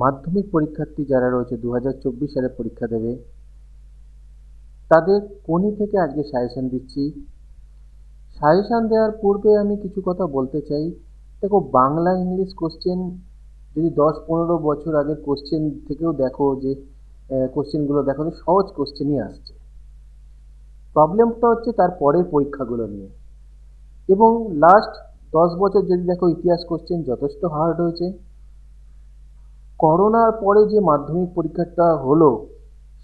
মাধ্যমিক পরীক্ষার্থী যারা রয়েছে দু হাজার চব্বিশ সালে পরীক্ষা দেবে, তাদের কোনি থেকে আজকে সাজেশন দিচ্ছি। সাজেশন দেওয়ার পূর্বে আমি কিছু কথা বলতে চাই। দেখো, বাংলা ইংলিশ কোশ্চেন যদি দশ পনেরো বছর আগের কোশ্চেন থেকেও দেখো যে কোশ্চেনগুলো দেখো যে সহজ কোশ্চেনই আসছে। প্রবলেমটা হচ্ছে তার পরের পরীক্ষাগুলো নিয়ে। এবং লাস্ট দশ বছর যদি দেখো ইতিহাস কোশ্চেন যথেষ্ট হার্ড হয়েছে। করোনার পরে যে মাধ্যমিক পরীক্ষাটা হলো,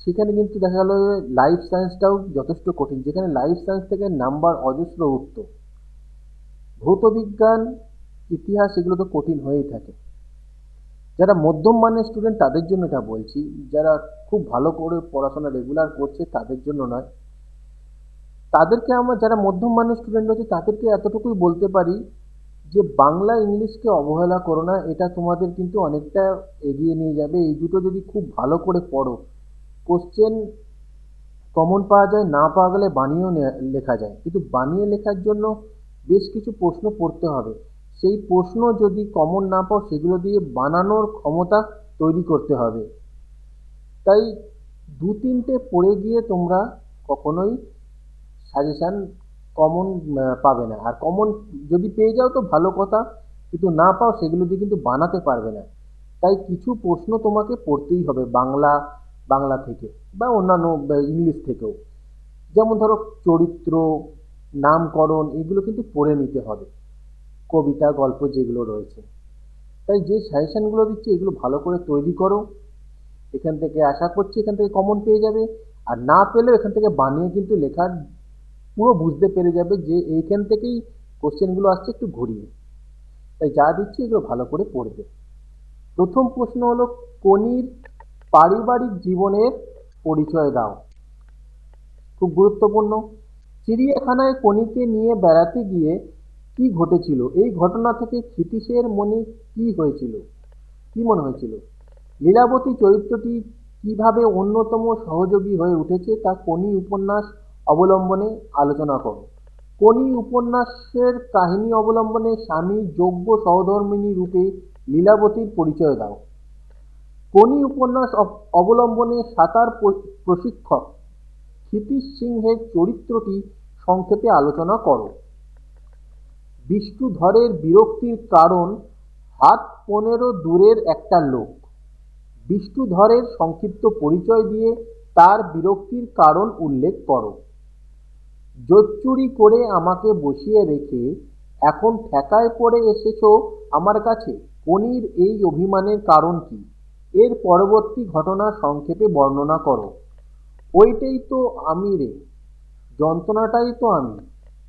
সেখানে কিন্তু দেখা গেলো লাইফ সায়েন্সটাও যথেষ্ট কঠিন, যেখানে লাইফ সায়েন্স থেকে নাম্বার অজস্র উঠত। ভৌতবিজ্ঞান, ইতিহাস এগুলো তো কঠিন হয়েই থাকে। যারা মধ্যম মানের স্টুডেন্ট তাদের জন্য এটা বলছি, যারা খুব ভালো করে পড়াশোনা রেগুলার করছে তাদের জন্য নয়। তাদেরকে আমার, যারা মধ্যম মানের স্টুডেন্ট রয়েছে, তাদেরকে এতটুকুই বলতে পারি যে বাংলা ইংলিশকে অবহেলা করো না, এটা তোমাদের কিন্তু অনেকটা এগিয়ে নিয়ে যাবে। এই দুটো যদি খুব ভালো করে পড়ো কোশ্চেন কমন পাওয়া যায়, না পাওয়া গেলে বানিয়েও লেখা যায়। কিন্তু বানিয়ে লেখার জন্য বেশ কিছু প্রশ্ন পড়তে হবে। সেই প্রশ্ন যদি কমন না পাও, সেগুলো দিয়ে বানানোর ক্ষমতা তৈরি করতে হবে। তাই দু তিনটে পড়ে গিয়ে তোমরা কখনোই সাজেশান কমন পাবে না। আর কমন যদি পেয়ে যাও তো ভালো কথা, কিন্তু না পাও সেগুলো দিয়ে কিন্তু বানাতে পারবে না। তাই কিছু প্রশ্ন তোমাকে পড়তেই হবে বাংলা বাংলা থেকে বা অন্যান্য ইংলিশ থেকেও। যেমন ধরো চরিত্র, নামকরণ, এগুলো কিন্তু পড়ে নিতে হবে। কবিতা, গল্প যেগুলো রয়েছে। তাই যে সাজেশানগুলো দিচ্ছি, এগুলো ভালো করে তৈরি করো। এখান থেকে আশা করছি এখান থেকে কমন পেয়ে যাবে। আর না পেলেও এখান থেকে বানিয়ে কিন্তু লেখার পুরো বুঝতে পেরে যাবে যে এইখান থেকেই কোশ্চেনগুলো আসছে একটু ঘুরিয়ে। তাই যা দিচ্ছি এগুলো ভালো করে পড়বে। প্রথম প্রশ্ন হলো, কনির পারিবারিক জীবনের পরিচয় দাও। খুব গুরুত্বপূর্ণ। চিড়িয়াখানায় কনিকে নিয়ে বেড়াতে গিয়ে কি ঘটেছিল? এই ঘটনা থেকে ক্ষিতীশের মনে কি হয়েছিল? কি মনে হয়েছিল? লীলাবতী চরিত্রটি কীভাবে অন্যতম সহযোগী হয়ে উঠেছে তা কোনি উপন্যাস অবলম্বনে আলোচনা করো। কোনি উপন্যাসের কাহিনী অবলম্বনে স্বামী যোগ্য সহধর্মিনী রূপে লীলাবতীর পরিচয় দাও। কোনি উপন্যাস অবলম্বনে সাঁতার প্রশিক্ষক। ক্ষিতীশ সিংহের চরিত্রটি সংক্ষেপে আলোচনা করো। বিষ্ণুধরের বিরক্তির কারণ হাত পনেরো দূরের একটা লোক। বিষ্ণুধরের সংক্ষিপ্ত পরিচয় দিয়ে তার বিরক্তির কারণ উল্লেখ করো। জোচ্চুরি করে আমাকে বসিয়ে রেখে, এখন ঠেকায় পড়ে এসেছ আমার কাছে? কনির এই অভিমানের কারণ কি? এর পরবর্তী ঘটনা সংক্ষেপে বর্ণনা করো। ওইটাই তো আমি রে। যন্ত্রণাটাই তো আমি।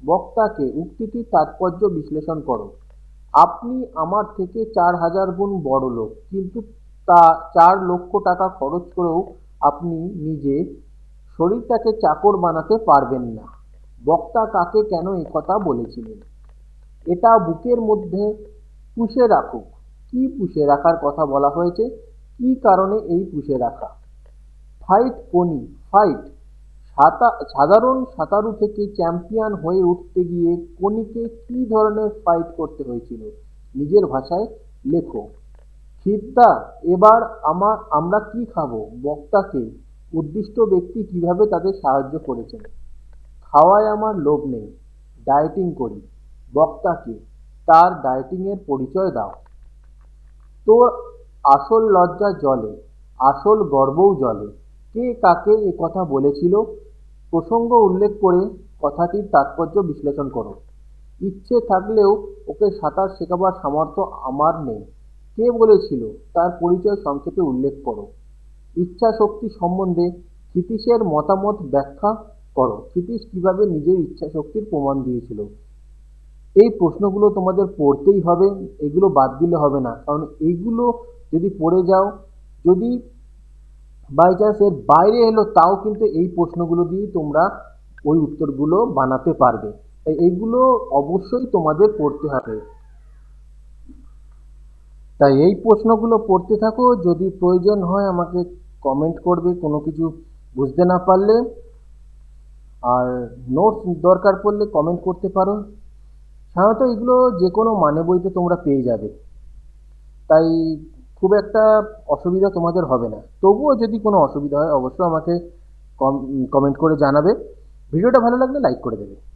বক্তাকে উক্তিটির তাৎপর্য বিশ্লেষণ করো। আপনি আমার থেকে চার হাজার গুণ বড় লোক, কিন্তু তা চার লক্ষ টাকা খরচ করেও আপনি নিজে শরীরটাকে চাকর বানাতে পারবেন না। বক্তা কাকে কেন কথা বলেছিলেন? এটা বুকের মধ্যে পুষে রাখুক। কি পুষে রাখার কথা বলা হয়েছে? কি কারণে এই পুষে রাখা? ফাইট কোনি? ফাইট? সাধারণ সাঁতারু থেকে চ্যাম্পিয়ন হয়ে উঠতে গিয়ে কোনিকে কি ধরনের ফাইট করতে হয়েছিল? নিজের ভাষায় লেখো। খিদ্দা, এবার আমার আমরা কি খাব? বক্তাকে, উদ্দিষ্ট ব্যক্তি কীভাবে তাদের সাহায্য করেছেন? খাওয়ায় আমার লোভ নেই ডায়েটিং করি। বক্তাকে, তার ডায়েটিংয়ের পরিচয় দাও। তোর আসল লজ্জা জলে, আসল গর্বও জলে। কে কাকে এ কথা বলেছিল? প্রসঙ্গ উল্লেখ করে কথাটির তাৎপর্য বিশ্লেষণ করো। ইচ্ছে থাকলেও ওকে সাঁতার শেখাবার সামর্থ্য আমার নেই। কে বলেছিল? তার পরিচয় সংক্ষেপে উল্লেখ করো। ইচ্ছা শক্তি সম্বন্ধে ক্ষিতীশের মতামত ব্যাখ্যা করো। ক্ষিতীশ কীভাবে নিজের ইচ্ছা শক্তির প্রমাণ দিয়েছিল? এই প্রশ্নগুলো তোমাদের পড়তেই হবে, এগুলো বাদ দিলে হবে না। কারণ এইগুলো যদি পড়ে যাও, যদি বাই চান্স এর বাইরে এলো, তাও কিন্তু এই প্রশ্নগুলো দিয়েই তোমরা ওই উত্তরগুলো বানাতে পারবে। তাই এইগুলো অবশ্যই তোমাদের পড়তে হবে। তাই এই প্রশ্নগুলো পড়তে থাকো। যদি প্রয়োজন হয় আমাকে কমেন্ট করবে, কোনো কিছু বুঝতে না পারলে আর নোটস দরকার পড়লে কমেন্ট করতে পারো। সাধারণত এগুলো যে কোনো মানে বইতে তোমরা পেয়ে যাবে। তাই খুব একটা অসুবিধা তোমাদের হবে না। তবুও যদি কোনো অসুবিধা হয়, অবশ্যই আমাকে কমেন্ট করে জানাবে। ভিডিওটা ভালো লাগলে লাইক করে দেবে।